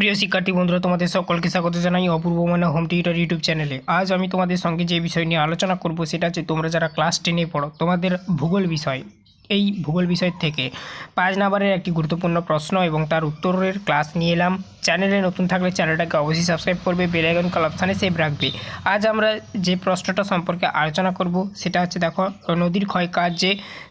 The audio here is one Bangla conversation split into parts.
প্রিয় শিক্ষার্থী বন্ধুরা, তোমাদের সকলকে স্বাগত জানাই অপূর্ব মানে হোম টিউটার ইউটিউব চ্যানেলে। আজ আমি তোমাদের সঙ্গে যে বিষয় নিয়ে আলোচনা করব, সেটা হচ্ছে তোমরা যারা ক্লাস টেনে পড়ো, তোমাদের ভূগোল বিষয়। এই ভূগোল বিষয় থেকে। পাঁচ নাম্বারের একটি গুরুত্বপূর্ণ প্রশ্ন এবং তার উত্তরের ক্লাস নিয়ে এলাম। চ্যানেলে নতুন থাকলে চ্যানেলটাকে অবশ্যই সাবস্ক্রাইব করবে বেলাইকন কল অপশানে সেভ রাখবে। আজ আমরা যে প্রশ্নটা সম্পর্কে আলোচনা করব, সেটা হচ্ছে দেখো, নদীর ক্ষয়কার্যে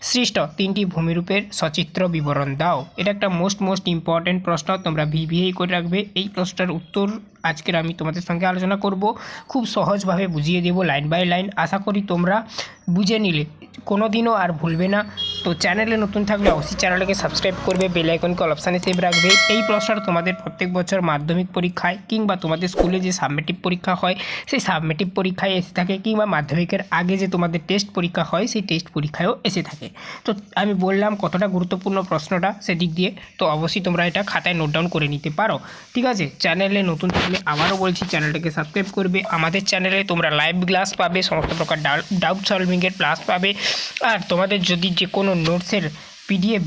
সৃষ্ট, তিনটি ভূমিরূপের সচিত্র বিবরণ দাও। এটা একটা মোস্ট মোস্ট ইম্পর্ট্যান্ট প্রশ্ন, তোমরা ভিভিআই করে রাখবে। এই প্রশ্নটার উত্তর আজকের আমি তোমাদের সঙ্গে আলোচনা করব। খুব সহজভাবে বুঝিয়ে দেব লাইন বাই লাইন। আশা করি তোমরা বুঝে নিলে। কোনো দিনও আর ভুলবে না। তো চ্যানেলে নতুন থাকলে অবশ্যই চ্যানেলটাকে সাবস্ক্রাইব করবে, বেল আইকন অপশানে সেভ রাখবে। এই প্রশ্নটা তোমাদের প্রত্যেক বছর মাধ্যমিক পরীক্ষায় কিংবা তোমাদের স্কুলে যে সাবমেটিভ পরীক্ষা হয়, সেই সাবমেটিভ পরীক্ষায় এসে থাকে কিংবা মাধ্যমিকের আগে যে তোমাদের টেস্ট পরীক্ষা হয়, সেই টেস্ট পরীক্ষায়ও এসে থাকে। তো আমি বললাম কতটা গুরুত্বপূর্ণ প্রশ্নটা সেদিক দিয়ে। তো অবশ্যই তোমরা এটা খাতায় নোট ডাউন করে নিতে পারো। ঠিক আছে? চ্যানেলে নতুন থাকলে আবারও বলছি, চ্যানেলটাকে সাবস্ক্রাইব করবে। আমাদের চ্যানেলে তোমরা লাইভ ক্লাস পাবে, সমস্ত প্রকার ডাউট সলভিংয়ের ক্লাস পাবে। আর তোমাদের যদি যে কোনো নোটসের পিডিএফ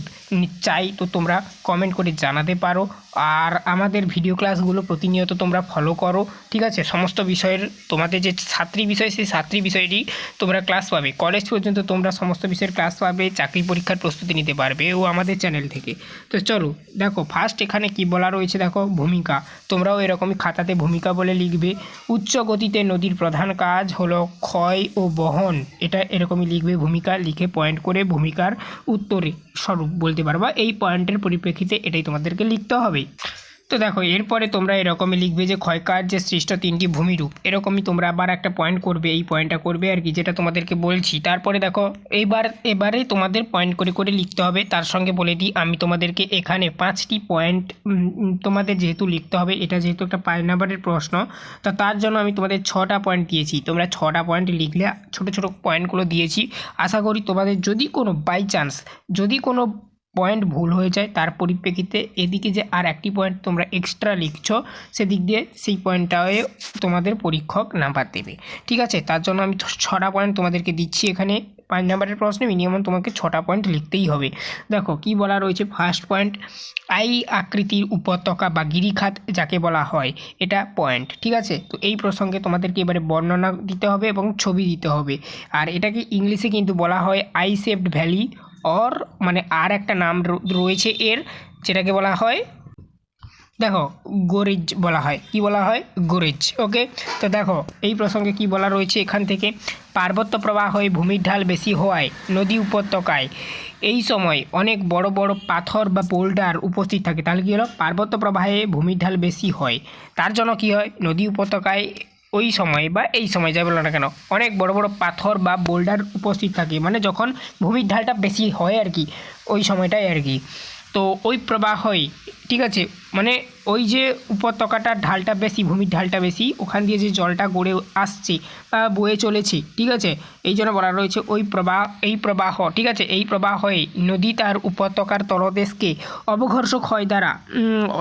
চাই, তো তোমরা কমেন্ট করে জানাতে পারো। আর আমাদের ভিডিও ক্লাসগুলো প্রতিনিয়ত তোমরা ফলো করো, ঠিক আছে? সমস্ত বিষয়ের, তোমাদের যে ছাত্রী বিষয়, সেই ছাত্রী বিষয়টি তোমরা ক্লাস পাবে। কলেজ পর্যন্ত তোমরা সমস্ত বিষয়ের ক্লাস পাবে, চাকরি পরীক্ষার প্রস্তুতি নিতে পারবে ও আমাদের চ্যানেল থেকে। তো চলো, দেখো ফার্স্ট এখানে কি বলা রয়েছে দেখো? ভূমিকা। তোমরাও এরকমই খাতাতে ভূমিকা বলে লিখবে। উচ্চ গতিতে নদীর প্রধান কাজ হলো ক্ষয় ও বহন। এটা এরকমই লিখবে ভূমিকা, লিখে পয়েন্ট করে ভূমিকার উত্তরে স্বরূপ বলতে পারবা। এই পয়েন্টের পরিপ্রেক্ষিতে এটাই তোমাদেরকে লিখতে হবে। তো দেখো, এরপরে তোমরা এরকমই লিখবে যে ক্ষয়কার্যে সৃষ্ট তিনটি ভূমিরূপ, এরকমই তোমরা আবার একটা পয়েন্ট করবে, এই পয়েন্টটা করবে আর কি, যেটা তোমাদেরকে বলছি। তারপরে দেখো, এইবার, এবারে তোমাদের পয়েন্ট করে করে লিখতে হবে। তার সঙ্গে বলে দিই, আমি তোমাদেরকে এখানে পাঁচটি পয়েন্ট তোমাদের যেহেতু লিখতে হবে, এটা যেহেতু একটা পাঁচ নাম্বারের প্রশ্ন, তো তার জন্য আমি তোমাদের ছটা পয়েন্ট দিয়েছি। তোমরা ছটা পয়েন্ট লিখলে, ছোট ছোট পয়েন্টগুলো দিয়েছি। আশা করি তোমাদের যদি কোনো বাই চান্স যদি কোনো পয়েন্ট ভুল হয়ে যায়, তার পরিপ্রেক্ষিতে এদিকে যে আর একটি পয়েন্ট তোমরা এক্সট্রা লিখছো, সেদিক দিয়ে সেই পয়েন্টটাও তোমাদের পরীক্ষক নাম্বার দেবে। ঠিক আছে? তার জন্য আমি ছটা পয়েন্ট তোমাদেরকে দিচ্ছি এখানে। পাঁচ নাম্বারের প্রশ্নে মিনিমাম তোমাকে ছটা পয়েন্ট লিখতেই হবে। দেখো, কি বলা রয়েছে? ফার্স্ট পয়েন্ট আই আকৃতির উপত্যকা বা গিরিখাত যাকে বলা হয়, এটা পয়েন্ট ঠিক আছে? তো এই প্রসঙ্গে তোমাদেরকে এবারে বর্ণনা দিতে হবে এবং ছবি দিতে হবে। আর এটাকে ইংলিশে কিন্তু বলা হয় আই সেপড ভ্যালি অর মানে আর একটা নাম রয়েছে এর, যেটাকে বলা হয়, দেখো গোরেজ বলা হয়। কি বলা হয়? গোরেজ ওকে তো দেখো, এই প্রসঙ্গে কি বলা রয়েছে এখান থেকে? পার্বত্য প্রবাহ ভূমির ঢাল বেশি হওয়ায়, নদী উপত্যকায়, এই সময় অনেক বড় বড় পাথর বা বোল্ডার উপস্থিত থাকে। তাহলে কী হলো? পার্বত্য প্রবাহে ভূমির ঢাল বেশি হয়। তার জন্য কী হয়? নদী উপত্যকায় ওই সময় বা এই সময়, যাই বলো না কেন, অনেক বড় বড় পাথর বা বোল্ডার উপস্থিত থাকে। মানে যখন ভূমির ঢালটা বেশি হয় আর কি, ওই সময়টাই আর কি। তো ওই প্রবাহই, ঠিক আছে? মানে ওই যে উপত্যকাটার ঢালটা বেশি, ভূমির ঢালটা বেশি, ওখান দিয়ে যে জলটা গড়ে আসছে বা বয়ে চলেছে, ঠিক আছে? এই জন্য বলা রয়েছে ওই প্রবাহ, এই প্রবাহ, ঠিক আছে? এই প্রবাহে নদী তার উপত্যকার তলদেশকে অবঘর্ষ ক্ষয় দ্বারা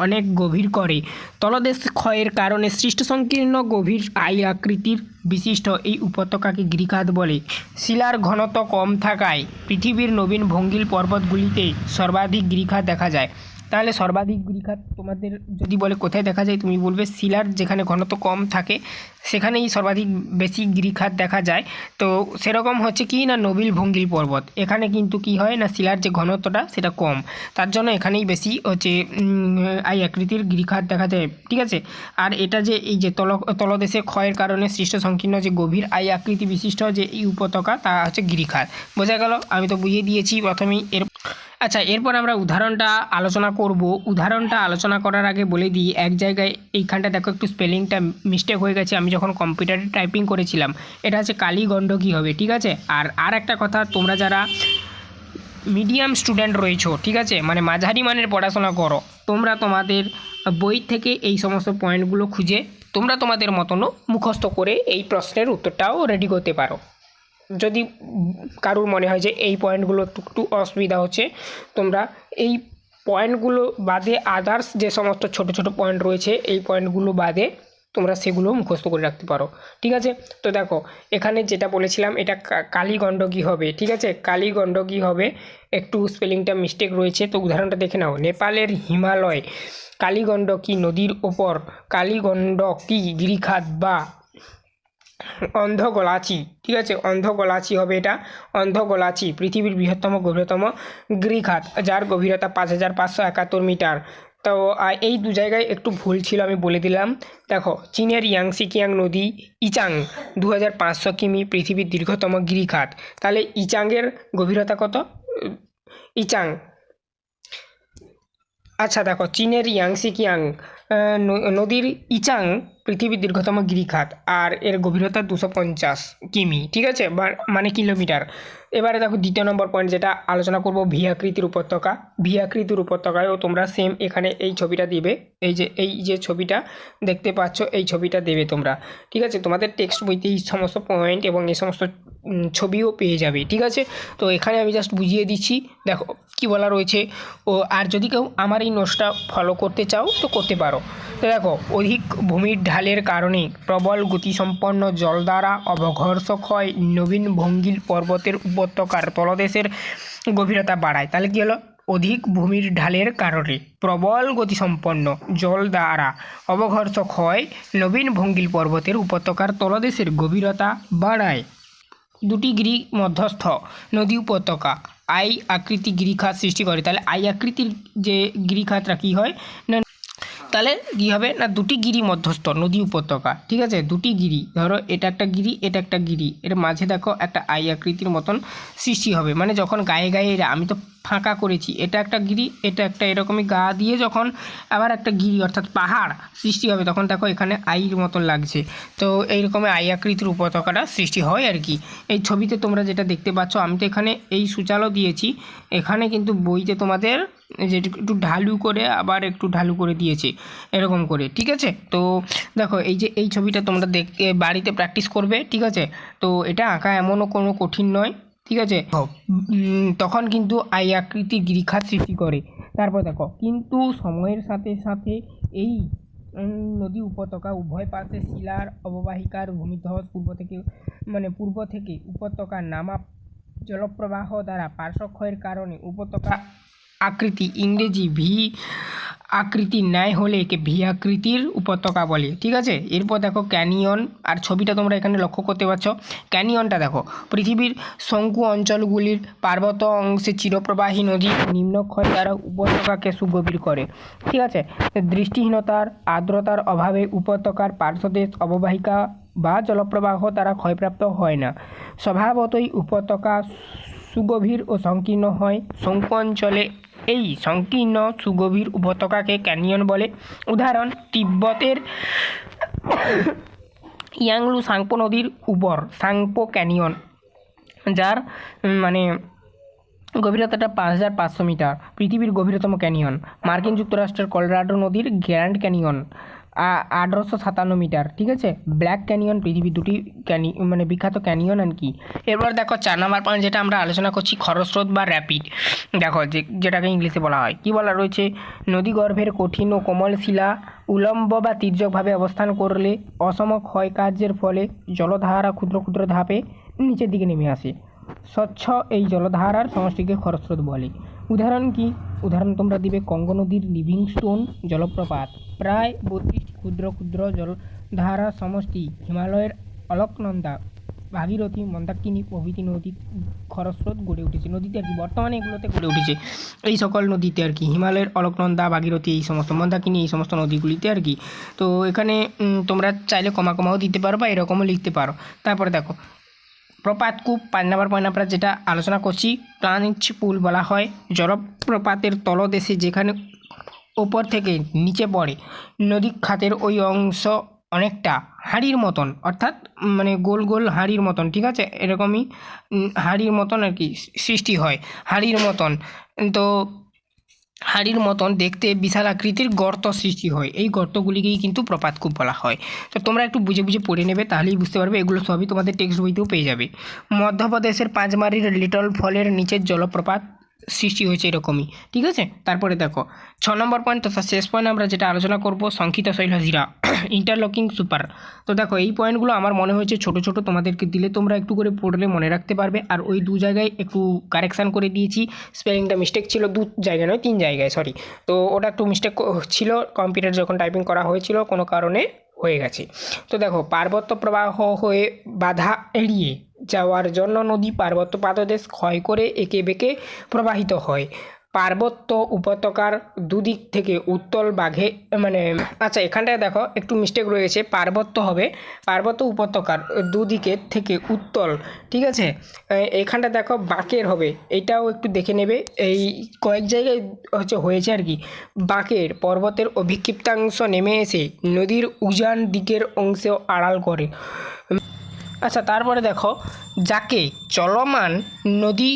অনেক গভীর করে। তলদেশ ক্ষয়ের কারণে সৃষ্ট সংকীর্ণ গভীর আই আকৃতির বিশিষ্ট এই উপত্যকাকে গিরিখাত বলে। শিলার ঘনত্ব কম থাকায় পৃথিবীর নবীন ভঙ্গিল পর্বতগুলিতে সর্বাধিক গিরিখাত দেখা যায়। তাহলে সর্বাধিক গিরিখাত তোমাদের যদি বলে কোথায় দেখা যায়, তুমি বলবে শিলার, যেখানে ঘনত্ব কম থাকে, সেখানেই সর্বাধিক বেশি গিরিখাত দেখা যায়। তো সেরকম হচ্ছে কি না, নবিল ভঙ্গিল পর্বত? এখানে কিন্তু কি হয় না, শিলার যে ঘনত্বটা, সেটা কম। তার জন্য এখানেই বেশি হচ্ছে আই আকৃতির গিরিখাত দেখা যায়, ঠিক আছে? আর এটা যে এই যে তল, তলদেশে ক্ষয়ের কারণে সৃষ্ট সংকীর্ণ যে গভীর আই আকৃতি বিশিষ্ট যে এই উপত্যকা, তা হচ্ছে গিরিখাত বোঝা গেল? আমি তো বুঝিয়ে দিয়েছি প্রথমেই, এর আচ্ছা এরপর আমরা উদাহরণটা আলোচনা করব। উদাহরণটা আলোচনা করার আগে বলে দিই, এক জায়গায় এইখানটা দেখো একটু স্পেলিংটা মিস্টেক হয়ে গেছে। আমি যখন কম্পিউটারে টাইপিং করেছিলাম, এটা হচ্ছে কালী গণ্ডকী হবে, ঠিক আছে? আর আর একটা কথা, তোমরা যারা মিডিয়াম স্টুডেন্ট রয়েছো, ঠিক আছে? মানে মাঝারি মানের পড়াশোনা করো, তোমরা তোমাদের বই থেকে এই সমস্ত পয়েন্টগুলো খুঁজে তোমরা তোমাদের মতনও মুখস্থ করে এই প্রশ্নের উত্তরটাও রেডি করতে পারো। যদি কারুর মনে হয় যে এই পয়েন্টগুলো একটু অসুবিধা হচ্ছে, তোমরা এই পয়েন্টগুলো বাদে আদার্স যে সমস্ত ছোট ছোট পয়েন্ট রয়েছে, এই পয়েন্টগুলো বাদে তোমরা সেগুলো মুখস্থ করে রাখতে পারো। ঠিক আছে? তো দেখো, এখানে যেটা বলেছিলাম, এটা কা- কালী গণ্ডকী হবে, ঠিক আছে? কালী গণ্ডকী হবে, একটু স্পেলিংটা মিস্টেক রয়েছে, তো উদাহরণটা দেখে নাও। নেপালের হিমালয় কালীগণ্ডকী নদীর ওপর কালীগণ্ডকী গিরিখাত বা অন্ধগোলাচি ঠিক আছে? অন্ধগোলাচি হবে এটা। অন্ধগোলাচি পৃথিবীর বৃহত্তম গভীরতম গিরিখাত যার গভীরতা পাঁচ হাজার পাঁচশো একাত্তর মিটার। তো এই দু জায়গায় একটু ভুল ছিল আমি বলে দিলাম। দেখো চীনের ইয়াংসি কিয়াং নদী ইচাং দু হাজার পাঁচশো কিমি পৃথিবীর দীর্ঘতম গিরিখাত তাহলে ইচাংয়ের গভীরতা কত? ইচাং। আচ্ছা দেখো চীনের ইয়াংসি কিয়াং আহ, ন- নদীর ইচাং পৃথিবীর দীর্ঘতম গিরিখাত আর এর গভীরতা দুশো পঞ্চাশ কিমি ঠিক আছে? মানে কিলোমিটার। এবারে দেখো দ্বিতীয় নম্বর পয়েন্ট যেটা আলোচনা করব ভি আকৃতির উপত্যকা। ভি আকৃতির উপত্যকায়ও তোমরা সেম এখানে এই ছবিটা দিবে। এই যে এই যে ছবিটা দেখতে পাচ্ছ, এই ছবিটা দেবে তোমরা। ঠিক আছে? তোমাদের টেক্সট বইতে এই সমস্ত পয়েন্ট এবং এই সমস্ত ছবিও পেয়ে যাবে। ঠিক আছে? তো এখানে আমি জাস্ট বুঝিয়ে দিচ্ছি। দেখো, কি বলা রয়েছে? ও, আর যদি কেউ আমার এই নোটসটা ফলো করতে চাও, তো করতে পারো। তো দেখো, অধিক ভূমির ঢালের কারণে প্রবল গতিসম্পন্ন জল দ্বারা অবঘর্ষক হয় নবীন ভঙ্গিল পর্বতের উপত্যকার তলদেশের গভীরতা বাড়ায়। তাহলে কী হলো? অধিক ভূমির ঢালের কারণে প্রবল গতিসম্পন্ন জল দ্বারা অবঘর্ষক হয় নবীন ভঙ্গিল পর্বতের উপত্যকার তলদেশের গভীরতা বাড়ায়। দুটি গিরি মধ্যস্থ নদী উপত্যকা আই আকৃতি গিরিখাত সৃষ্টি করে। তাহলে আই আকৃতির যে গিরিখাতটা কী হয়? না তাহলে কী হবে? না, দুটি গিরি মধ্যস্থ, নদী উপত্যকা, ঠিক আছে? দুটি গিরি, ধরো এটা একটা গিরি, এটা একটা গিরি। এর মাঝে দেখো একটা আই আকৃতির মতন সৃষ্টি হবে। মানে যখন গায়ে গায়ে এরা- আমি তো ফাঁকা করেছি, এটা একটা গিরি, এটা একটা এরকমই গা দিয়ে যখন আবার একটা গিরি, অর্থাৎ পাহাড় সৃষ্টি হবে, তখন দেখো এখানে আইর মতন লাগছে। তো এইরকমই আই আকৃতির উপত্যকাটা সৃষ্টি হয় আর কি। এই ছবিতে তোমরা যেটা দেখতে পাচ্ছ, আমি তো এখানে এই সূচালো দিয়েছি। এখানে কিন্তু বইতে তোমাদের যে একটু ঢালু করে আবার একটু ঢালু করে দিয়েছে এরকম করে ঠিক আছে? তো দেখো এই যে এই ছবিটা তোমরা দেখ বাড়িতে প্র্যাকটিস করবে ঠিক আছে? তো এটা আঁকা এমনও কোনো কঠিন নয় ঠিক আছে? তখন কিন্তু আই আকৃতি গিরিখাত সৃষ্টি করে। তারপর দেখো কিন্তু সময়ের সাথে সাথে এই নদী উপত্যকা উভয় পাশে শিলার অববাহিকার ভূমিধস পূর্ব থেকে মানে পূর্ব থেকে উপত্যকা নামা জলপ্রবাহ দ্বারা পার্শ্বক্ষয়ের কারণে উপত্যকা আকৃতি ইংরেজি ভি আকৃতির ন্যায় হলে একে ভি আকৃতির উপত্যকা বলে, ঠিক আছে? এরপর দেখো ক্যানিয়ন, আর ছবিটা তোমরা এখানে লক্ষ্য করতে পারছ। ক্যানিয়নটা দেখো, পৃথিবীর শঙ্কু অঞ্চলগুলির পার্বত্য অংশে চিরপ্রবাহী নদী নিম্নক্ষয় দ্বারা উপত্যকাকে সুগভীর করে, ঠিক আছে? দৃষ্টিহীনতার, আর্দ্রতার অভাবে উপত্যকার পার্শ্বদেশ অববাহিকা বা জলপ্রবাহ দ্বারা ক্ষয়প্রাপ্ত হয় না। স্বভাবতই উপত্যকা সুগভীর ও সংকীর্ণ হয়। শঙ্কু অঞ্চলে এই সংকীর্ণ সুগভীর উপত্যকাকে ক্যানিয়ন বলে। উদাহরণ, তিব্বতের ইয়াংলু সাংপো নদীর উপর, সাংপো ক্যানিয়ন, যার মানে গভীরতাটা পাঁচ হাজার পাঁচশো মিটার, পৃথিবীর গভীরতম ক্যানিয়ন, মার্কিন যুক্তরাষ্ট্রের কলরাডো নদীর গ্র্যান্ড ক্যানিয়ন। আঠারোশো সাতান্ন মিটার, ঠিক আছে? ব্ল্যাক ক্যানিয়ন পৃথিবীর দুটি ক্যানি মানে বিখ্যাত ক্যানিয়ন আর কি। এরপর দেখো, চার নম্বর পয়েন্ট যেটা আমরা আলোচনা করছি, খরস্রোত বা র্যাপিড দেখো, যে, যেটাকে ইংলিশে বলা হয়। কি বলা রয়েছে? নদী গর্ভের কঠিন ও কোমল শিলা উলম্ব বা তির্যকভাবে অবস্থান করলে অসম ক্ষয় কার্যের ফলে জলধারা ক্ষুদ্র ক্ষুদ্র ধাপে নিচের দিকে নেমে আসে। স্বচ্ছ এই জলধারার সমষ্টিকে খরস্রোত বলে। উদাহরণ কি? উদাহরণ তোমরা দিবে কঙ্গ নদীর লিভিংস্টোন জলপ্রপাত। প্রায় বত্রিশটি ক্ষুদ্র ক্ষুদ্র জলধারা সমষ্টি হিমালয়ের অলকনন্দা ভাগীরথী মন্দাকিনী প্রভৃতি নদী খরস্রোত গড়ে উঠেছে। নদীতে আর কি? বর্তমানে এগুলোতে গড়ে উঠেছে। এই সকল নদীতে আর কি? হিমালয়ের অলকনন্দা ভাগীরথী এই সমস্ত মন্দাকিনী, এই সমস্ত নদীগুলিতে আর কি? তো এখানে তোমরা চাইলে কমা কমাও দিতে পারো বা এরকমও লিখতে পারো। তারপরে দেখো প্রপাতকূপ পাঁচ নম্বর পয়েন্ট যেটা আলোচনা করছি প্লাঞ্চ পুল বলা হয়। জলপ্রপাতের তলদেশে যেখানে ওপর থেকে নিচে পড়ে। নদী খাতের ওই অংশ অনেকটা হাঁড়ির মতন, অর্থাৎ মানে গোল গোল হাঁড়ির মতন, ঠিক আছে? এরকমই হাঁড়ির মতন আর কি সৃষ্টি হয়, হাঁড়ির মতন। তো হাঁড়ির মতন দেখতে বিশাল আকৃতির গর্ত সৃষ্টি হয়। এই গর্তগুলিকেই কিন্তু প্রপাতকূপ বলা হয়। তো তোমরা একটু বুঝে বুঝে পড়ে নেবে, তাহলেই বুঝতে পারবে এগুলো সবই তোমাদের টেক্সট বইতেও পেয়ে যাবে। মধ্যপ্রদেশের পাঁচমারির লিটল ফলের নিচের জলপ্রপাত সৃষ্টি হয়েছে এরকমই, ঠিক আছে? তারপরে দেখো, ছ নম্বর পয়েন্ট তথা শেষ পয়েন্ট আমরা যেটা আলোচনা করব সংক্ষিপ্ত শৈলশিরা ইন্টারলকিং সুপার তো দেখো, এই পয়েন্টগুলো আমার মনে হয়েছে ছোট ছোট তোমাদেরকে দিলে তোমরা একটু করে পড়লে মনে রাখতে পারবে। আর ওই দু জায়গায় একটু কারেকশান করে দিয়েছি স্পেলিংটা মিস্টেক ছিল, দু জায়গায় নয়, তিন জায়গায় সরি তো ওটা একটু মিস্টেক ছিল কম্পিউটার যখন টাইপিং করা হয়েছিল, কোনো কারণে হয়ে গেছে। তো দেখো, পার্বত্য প্রবাহ হয়ে বাধা এড়িয়ে যাওয়ার জন্য নদী পার্বত্য পাদদেশ ক্ষয় করে এঁকে বেঁকে প্রবাহিত হয়। পার্বত্য উপত্যকার দুদিক থেকে উত্তল বাঘে মানে আচ্ছা এখানটায় দেখো, একটু মিস্টেক রয়েছে, পার্বত্য হবে, পার্বত্য উপত্যকার দুদিকে থেকে উত্তল, ঠিক আছে? এখানটা দেখো বাঁকের হবে, এটাও একটু দেখে নেবে, এই কয়েক জায়গায় হচ্ছে হয়েছে আর কি, বাঁকের পর্বতের অভিক্ষিপ্তাংশ নেমে এসে নদীর উজান দিকের অংশেও আড়াল করে। আচ্ছা তারপরে দেখো, যাকে চলমান নদী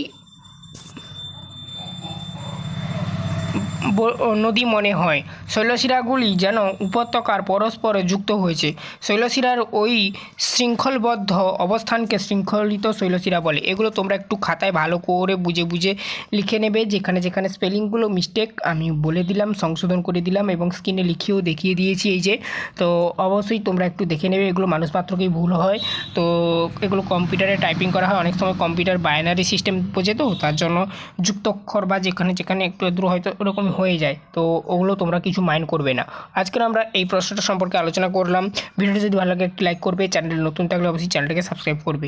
নদী মনে হয়। শৈলশিরাগুলি যেন উপত্যকার পরস্পরে যুক্ত হয়েছে। শৈলশিরার ওই শৃঙ্খলবদ্ধ অবস্থানকে শৃঙ্খলিত শৈলশিরা বলে। এগুলো তোমরা একটু খাতায় ভালো করে বুঝে বুঝে লিখে নেবে। যেখানে যেখানে স্পেলিংগুলো মিস্টেক, আমি বলে দিলাম, সংশোধন করে দিলাম এবং স্ক্রিনে লিখিয়েও দেখিয়ে দিয়েছি এই যে। তো অবশ্যই তোমরা একটু দেখে নেবে, এগুলো মানুষ মাত্রকেই ভুল হয়। তো এগুলো কম্পিউটারে টাইপিং করা হয়। অনেক সময় কম্পিউটার বায়নারি সিস্টেম বোঝে তো, তার জন্য যুক্তক্ষর বা যেখানে যেখানে একটু একটু হয়তো ওরকম হয়ে যায়। তো ওগুলো তোমরা কিছু মাইন্ড করবে না। আজকে আমরা এই প্রশ্নটা সম্পর্কে আলোচনা করলাম। ভিডিওটি যদি ভালো লাগে, একটি লাইক করবে। চ্যানেল নতুন থাকলে অবশ্যই চ্যানেলটাকে সাবস্ক্রাইব করবে।